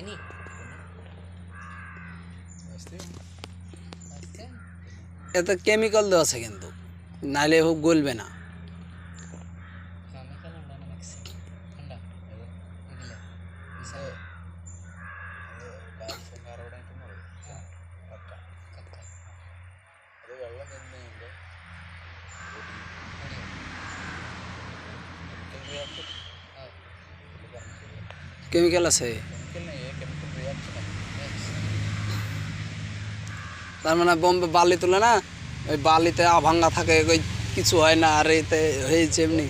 Ini. এত chemical দেওয়া আছে কিন্তু। নাইলে হোক গলবে না। কেমিক্যাল আছে। তার মানে বোম্বে বালি তুলে না? ওই বালিতে আভাঙ্গা থাকে ওই কিছু হয় না, আর এতে হয়েছে এমনি।